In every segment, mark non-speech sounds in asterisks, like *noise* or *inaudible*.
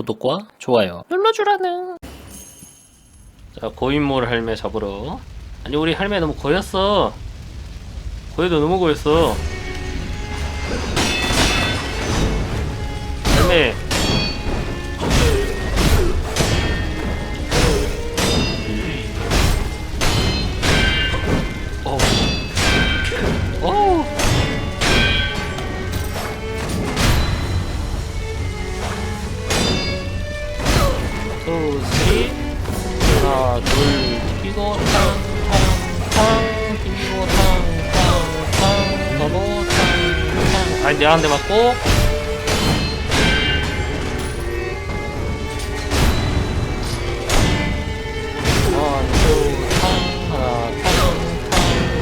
구독과 좋아요. 눌러주라는. 자 고인물 할매 잡으러. 아니 우리 할매 너무 고였어. 고여도 너무 고였어. 할매 투, 쓰리. 하나, 둘, 비비고, 탕, 탕, 탕, 비비고, 탕, 탕, 탕, 더보, 탕, 탕. 아니, 내가 한 대 맞고. 원, 투, 탕, 하나, 탕, 탕,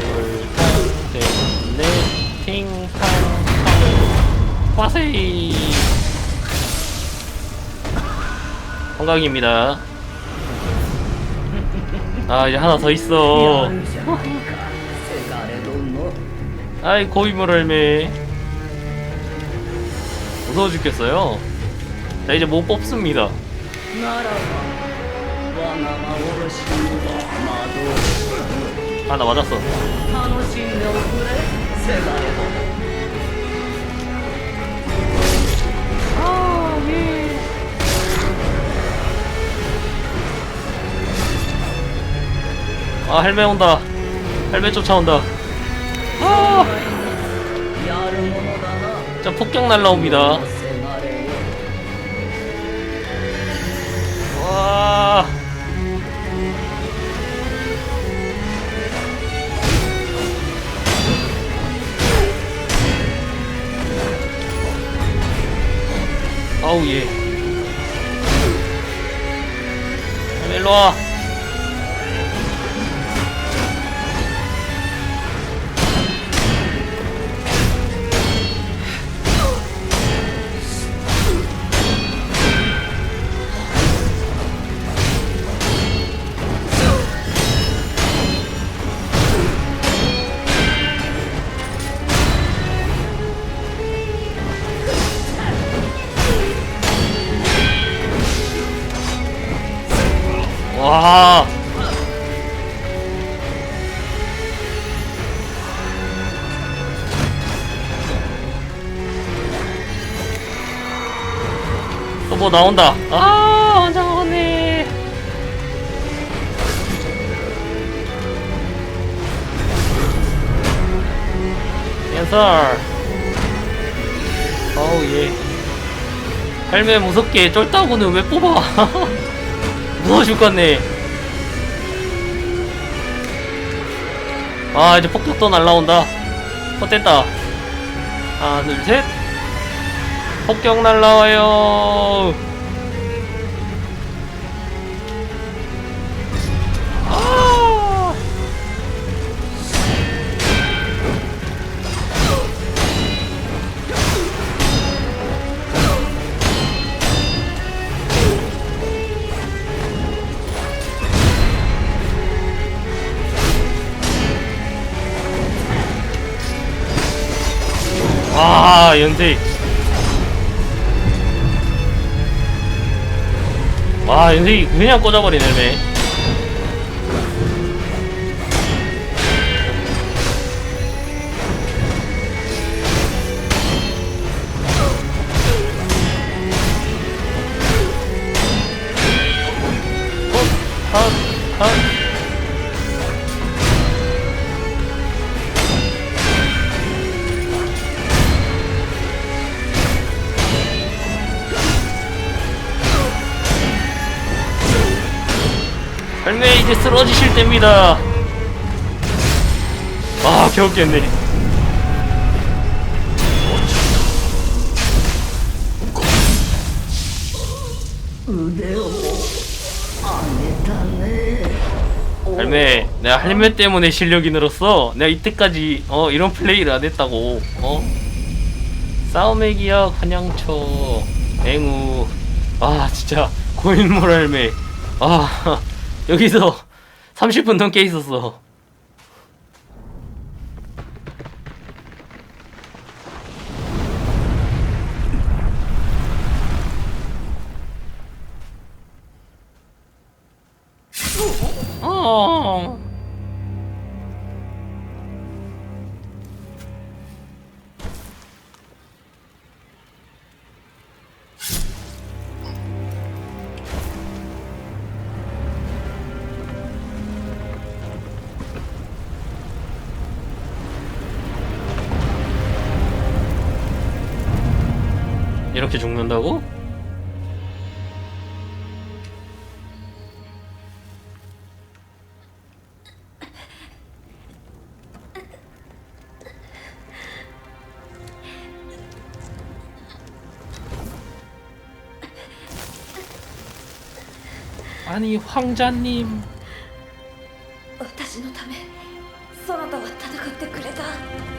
둘, 탕, 셋, 넷, 팅, 탕, 탕. 화세이. 성각입니다. 아 이제 하나 더 있어. 아이 고인물 할매. 무서워 죽겠어요. 자 이제 못 뽑습니다. 하나 맞았어. 아 헬멧 온다. 헬멧 쫓아온다. 아! 자 폭격 날라옵니다. 와! 아우 예. 일로와. 와. 또뭐 나온다. 아, 완전 먹었네. 댄서. 어우 예. 할매 무섭게 쫄따구는 왜 뽑아? *laughs* 무서워 죽겠네. 아, 이제 폭격 또 날라온다. 어, 됐다. 하나, 둘, 셋. 폭격 날라와요. 와, 연색. 와, 연색이 그냥 꽂아버리네, 매. 이제 쓰러지실 때입니다. 아, 겨우 깼네. 할매, 내가 할매 때문에 실력이 늘었어. 내가 이때까지 어 이런 플레이를 안 했다고. 어? 싸움의 기억 환영초 앵우 아 진짜 고인물 할매 아 여기서 *laughs* 30분 넘게 있었어. 어. 이렇게 죽는다고? 아니 황자님 私のためそなたは戦ってくれた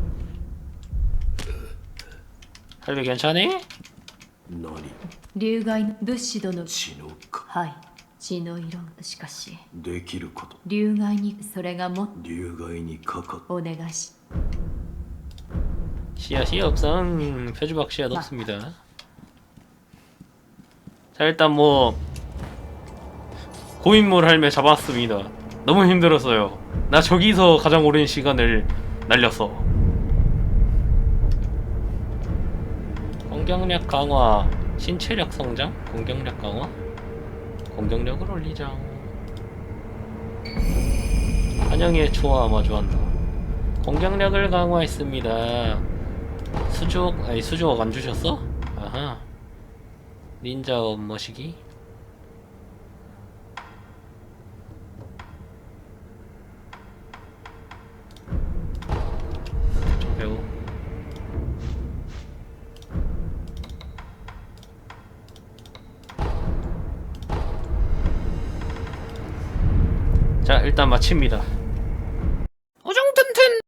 할배 괜찮니? 何流害物資殿血のかはい血の色しかしできること流害にそれがもっ流害にかかっお願いし 씨앗이 없선 표주박 씨앗 없습니다 자 일단 뭐 고인물 할매 잡았습니다 너무 힘들었어요 나 저기서 가장 오랜 시간을 날렸어 공격력 강화 신체력 성장? 공격력 강화? 공격력을 올리자. 환영의 초와 마주한다. 공격력을 강화했습니다. 수족 아니 수족 안 주셨어? 아하. 닌자 머시기 자 일단 마칩니다